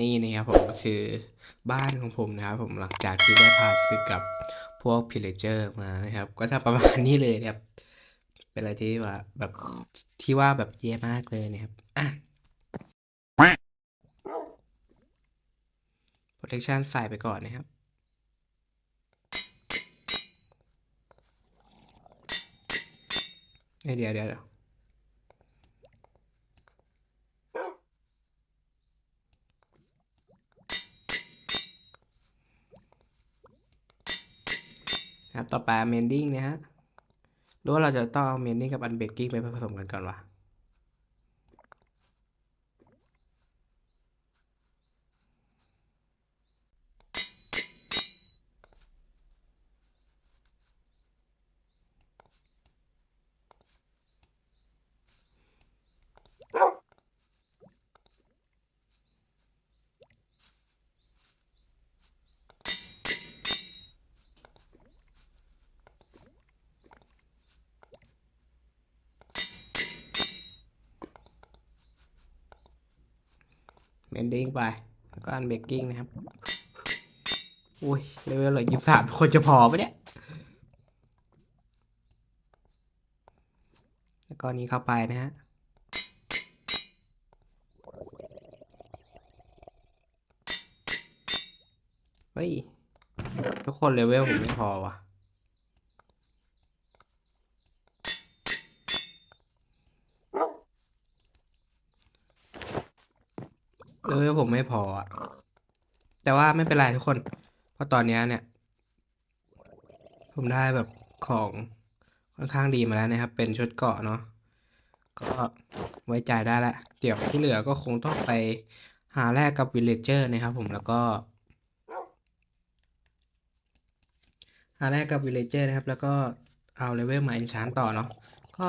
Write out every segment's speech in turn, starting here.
นี่นะครับผมก็คือบ้านของผมนะครับผมหลังจากที่ได้พาศึกกับพวกพิเลเจอร์มานะครับ ก็จะประมาณนี้เลยนะครับ เป็นอะไรที่ว่าแบบที่ว่าแบบแย่มากเลยนะครับอะ protection ใส่ไปก่อนนะครับเอ้ยเดี๋ยวเดี๋ยวเดี๋ยว ครับต่อไป amending นะฮะหรือว่าเราจะต้องเอา amending กับ unbreaking ไปผสมกันก่อนวะ amending ไป แล้วก็ unbreaking นะครับ อุ้ยเลเวลเหลือยี่สิบสามคนจะพอปะเนี่ย แล้วก็นี้เข้าไปนะฮะเฮ้ย ทุกคนเลเวลผมไม่พอว่ะ เลเวลผมไม่พออะแต่ว่าไม่เป็นไรทุกคน เพราะตอนนี้เนี่ย ผมได้แบบของค่อนข้างดีมาแล้วนะครับ เป็นชุดเกาะเนาะก็ไว้ใจได้ละเดี๋ยวที่เหลือก็คงต้องไปหาแลกกับวิลเลจเจอร์นะครับผมแล้วก็ หาแรกกับวิลเลจเจอร์นะครับ แล้วก็เอาเลเวลมาเอนชานต่อเนาะก็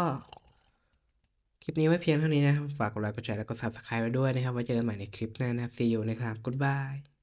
คลิปนี้ไว้เพียงเท่านี้นะครับ ฝากกดไลค์ กดแชร์ แล้วก็ subscribe ไว้ด้วยนะครับ ไว้เจอกันใหม่ในคลิปหน้านะครับ see you นะครับ goodbye